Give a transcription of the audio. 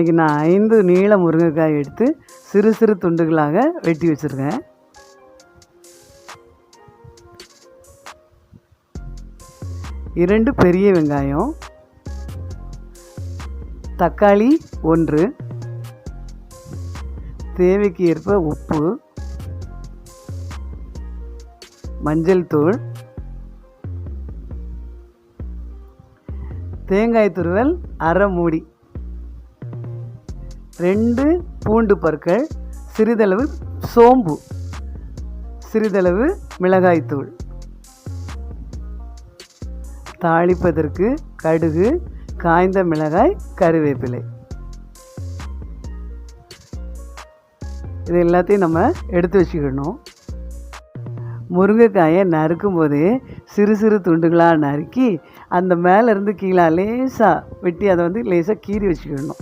இன்றைக்கி நான் ஐந்து நீள முருங்கைக்காய் எடுத்து சிறு சிறு துண்டுகளாக வெட்டி வச்சுருக்கேன். இரண்டு பெரிய வெங்காயம் தக்காளி ஒன்று தேவைக்கு ஏற்ப உப்பு மஞ்சள் தூள் தேங்காய் துருவல் அரை மூடி. ரெண்டு பூண்டு பற்கள் சிறிதளவு சோம்பு சிறிதளவு மிளகாய்த்தூள் தாளிப்பதற்கு கடுகு காய்ந்த மிளகாய் கருவேப்பிலை. இது எல்லாத்தையும் நம்ம எடுத்து வச்சுக்கணும். முருங்கைக்காயை நறுக்கும் போதே சிறு சிறு துண்டுகளாக நறுக்கி அந்த மேலேருந்து கீழே லேசாக வெட்டி அதை வந்து லேசாக கீறி வச்சுக்கணும்.